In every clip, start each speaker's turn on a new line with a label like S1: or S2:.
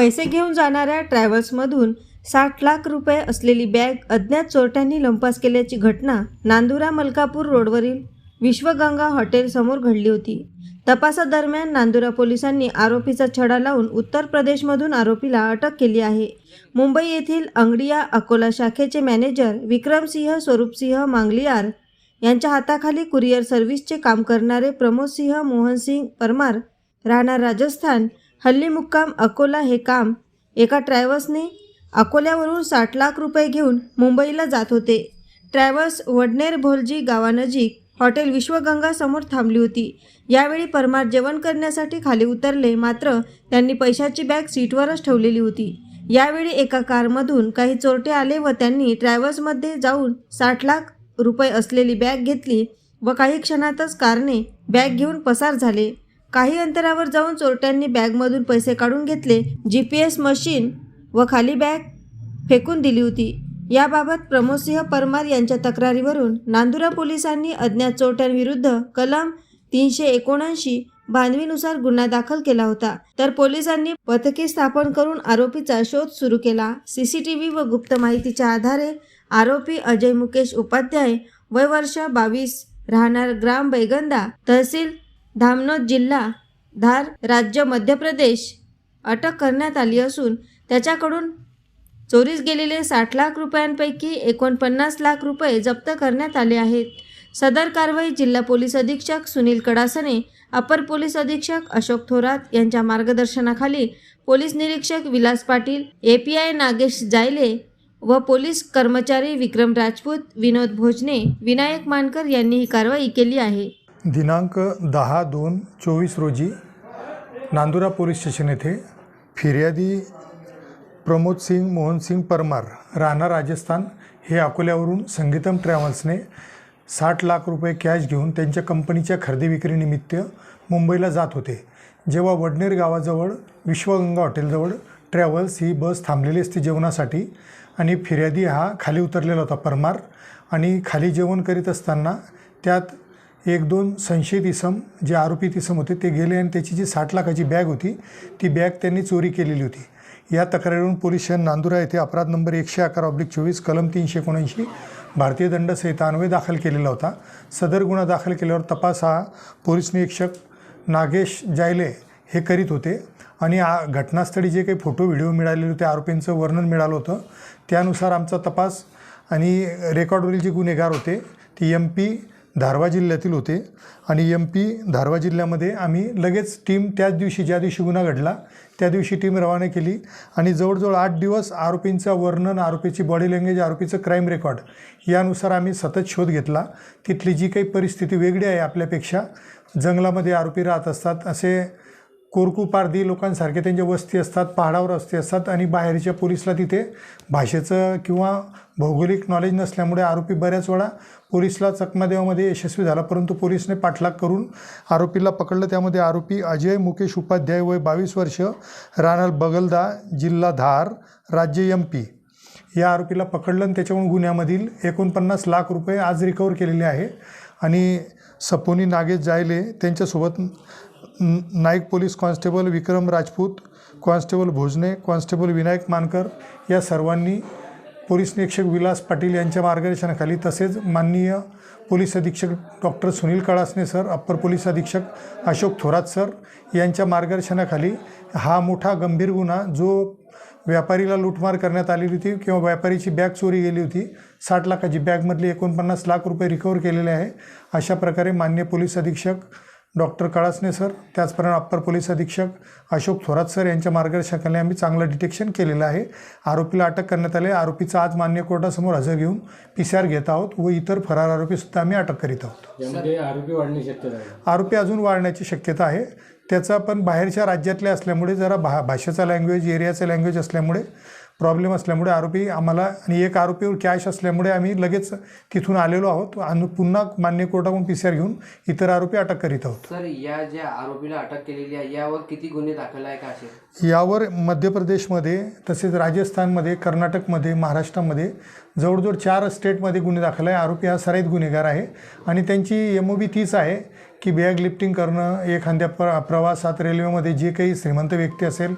S1: पैसे घेऊन जाणाऱ्या ट्रॅव्हल्समधून साठ लाख रुपये असलेली बॅग अज्ञात चोरट्यांनी लंपास केल्याची घटना नांदुरा मलकापूर रोडवरील विश्वगंगा हॉटेलसमोर घडली होती. तपासादरम्यान नांदुरा पोलिसांनी आरोपीचा छडा लावून उत्तर प्रदेशमधून आरोपीला अटक केली आहे. मुंबई येथील अंगडिया अकोला शाखेचे मॅनेजर विक्रमसिंह स्वरूपसिंह मांगलियार यांच्या हाताखाली कुरिअर सर्व्हिसचे काम करणारे प्रमोदसिंह मोहनसिंग परमार राहणार राजस्थान हल्ली मुक्काम अकोला हे काम एका ट्रॅव्हल्सने अकोल्यावरून साठ लाख रुपये घेऊन मुंबईला जात होते. ट्रॅव्हल्स वडनेर भोलजी गावानजीक हॉटेल विश्वगंगा समोर थांबली होती. यावेळी परमार जेवण करण्यासाठी खाली उतरले मात्र त्यांनी पैशाची बॅग सीटवरच ठेवलेली होती. यावेळी एका कारमधून काही चोरटे आले व त्यांनी ट्रॅव्हल्समध्ये जाऊन साठ लाख रुपये असलेली बॅग घेतली व काही क्षणातच कारने बॅग घेऊन पसार झाले. काही अंतरावर जाऊन चोरट्यांनी बॅगमधून पैसे काढून घेतले. जी पी एस मशीन व खाली बॅग फेकून दिली होती. याबाबत प्रमोदसिंह परमार यांच्या तक्रारीवरून नांदुरा पोलिसांनी अज्ञात चोरट्यांविरुद्ध कलम तीनशे एकोणऐंशी बांधवीनुसार गुन्हा दाखल केला होता. तर पोलिसांनी पथके स्थापन करून आरोपीचा शोध सुरू केला. सीसीटीव्ही व गुप्त माहितीच्या आधारे आरोपी अजय मुकेश उपाध्याय वय वर्ष बावीस राहणार ग्राम बैगंदा तहसील धामनोद जिल्हा धार राज्य मध्य प्रदेश अटक करण्यात आली असून त्याच्याकडून चोरीस गेलेले साठ लाख रुपयांपैकी एकोणपन्नास लाख रुपये जप्त करण्यात आले आहेत. सदर कारवाई जिल्हा पोलीस अधीक्षक सुनील कडासने अपर पोलीस अधीक्षक अशोक थोरात यांच्या मार्गदर्शनाखाली पोलीस निरीक्षक Vilas Patil A P I Nagesh Jayle व पोलीस कर्मचारी विक्रम राजपूत विनोद भोजने विनायक मानकर यांनी ही कारवाई केली आहे.
S2: दिनांक दहा दोन चोवीस रोजी नांदुरा पोलीस स्टेशन येथे फिर्यादी प्रमोद सिंग मोहनसिंग परमार राहणार राजस्थान हे अकोल्यावरून संगीतम ट्रॅव्हल्सने साठ लाख रुपये कॅश घेऊन त्यांच्या कंपनीच्या खरेदी विक्रीनिमित्त मुंबईला जात होते. जेव्हा वडनेर गावाजवळ विश्वगंगा हॉटेलजवळ ट्रॅव्हल्स ही बस थांबलेली असते जेवणासाठी आणि फिर्यादी हा खाली उतरलेला होता परमार आणि खाली जेवण करीत असताना त्यात एक दोन संशयित इसम जे आरोपी इसम होते ते गेले आणि त्याची जी साठ लाखाची बॅग होती ती बॅग त्यांनी चोरी केलेली होती. या तक्रारीवरून पोलीस शहर नांदुरा येथे अपराध नंबर एकशे अकरा ऑब्लिक चोवीस कलम तीनशे एकोणऐंशी भारतीय दंड संहिता अन्वय दाखल केलेला होता. सदर गुन्हा दाखल केल्यावर तपास हा पोलीस निरीक्षक नागेश जायले हे करीत होते आणि आ घटनास्थळी जे काही फोटो व्हिडिओ मिळालेले होते आरोपींचं वर्णन मिळालं होतं त्यानुसार आमचा तपास आणि रेकॉर्डवरील जे गुन्हेगार होते ती एम पी धारवा जिल्ह्यातील होते. आणि एम पी धारवा जिल्ह्यामध्ये आम्ही लगेच टीम त्याच दिवशी ज्या दिवशी गुन्हा घडला त्या दिवशी टीम रवाना केली. आणि जवळजवळ आठ दिवस आरोपींचं वर्णन आरोपीची बॉडी लँग्वेज आरोपीचं क्राईम रेकॉर्ड यानुसार आम्ही सतत शोध घेतला. तिथली जी काही परिस्थिती वेगळी आहे आपल्यापेक्षा जंगलामध्ये आरोपी राहत असतात असे कोरकूपारधी लोकांसारखे त्यांच्या वस्ती असतात पहाडावर वस्ती असतात आणि बाहेरच्या पोलिसला तिथे भाषेचं किंवा भौगोलिक नॉलेज नसल्यामुळे आरोपी बऱ्याच वेळा पोलिसला चकमादेवामध्ये यशस्वी झाला. परंतु पोलिसने पाठलाग करून आरोपीला पकडलं. त्यामध्ये आरोपी अजय मुकेश उपाध्याय वय बावीस वर्ष राहणार बगलदा जिल्हा धार राज्य एम पी या आरोपीला पकडलं आणि त्याच्याकडून गुन्ह्यामधील एकोणपन्नास लाख रुपये आज रिकवर केलेले आहे. आणि सपोनी नागेश जायले त्यांच्यासोबत Naik police constable Vikram Rajput constable Bhojane constable Vinayak Mankar या सर्वांनी पोलीस निरीक्षक विलास पाटील यांच्या मार्गदर्शनाखाली तसेच माननीय पोलीस अधीक्षक doctor Sunil Kalasne sir upper police अधीक्षक अशोक थोरात सर यांच्या मार्गदर्शनाखाली हा मोठा गंभीर गुन्हा जो व्यापारीला लूटमार करण्यात आलेली होती किंवा व्यापारीची बॅग चोरी गेली होती साठ लाखाची बॅगमधली एकोणपन्नास लाख रुपये रिकवर केलेले आहे अशा प्रकारे मान्य पोलीस अधीक्षक डॉक्टर कळासने सर त्याचप्रमाणे अप्पर पोलीस अधीक्षक अशोक थोरात सर यांच्या मार्गदर्शनाखाली आम्ही चांगलं डिटेक्शन केलेलं आहे. आरोपीला अटक करण्यात आले आरोपीचा आज मान्य कोर्टासमोर हजर घेऊन पी सी आर घेत आहोत व इतर फरार आरोपीसुद्धा आम्ही अटक करीत आहोत.
S3: यामध्ये आरोपी वाढण्याची शक्यता आहे.
S2: आरोपी अजून वाढण्याची शक्यता आहे. त्याचा पण बाहेरच्या राज्यातले असल्यामुळे जरा भा भाषेचा लँग्वेज एरियाचा लँग्वेज असल्यामुळे प्रॉब्लेम असल्यामुळे आरोपी आम्हाला आणि एक आरोपीवर कॅश असल्यामुळे आम्ही लगेच तिथून आलेलो आहोत. आणि पुन्हा मान्य कोर्टाकडून पी सी आर घेऊन इतर आरोपी अटक करीत आहोत.
S4: सर या ज्या आरोपीला अटक केलेली आहे यावर किती गुन्हे दाखल आहे का असे?
S2: यावर मध्य प्रदेशमध्ये तसेच राजस्थानमध्ये कर्नाटकमध्ये महाराष्ट्रामध्ये जवळजवळ चार स्टेटमध्ये गुन्हे दाखल आहे. आरोपी हा सराईत गुन्हेगार आहे आणि त्यांची एम ओ बी तीच आहे की बॅग लिफ्टिंग करणं एखाद्या प्र प्रवासात रेल्वेमध्ये जे काही श्रीमंत व्यक्ती असेल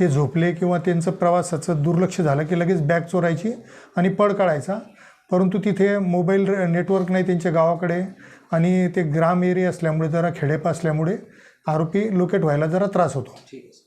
S2: ते झोपले किंवा त्यांचं प्रवासाचं दुर्लक्ष झालं की लगेच बॅग चोरायची आणि पळ काढायचा. परंतु तिथे मोबाईल नेटवर्क नाही त्यांच्या गावाकडे आणि ते ग्राम एरिया असल्यामुळे जरा खेडेपा असल्यामुळे आरोपी लोकेट व्हायला जरा त्रास होतो.
S4: ठीक आहे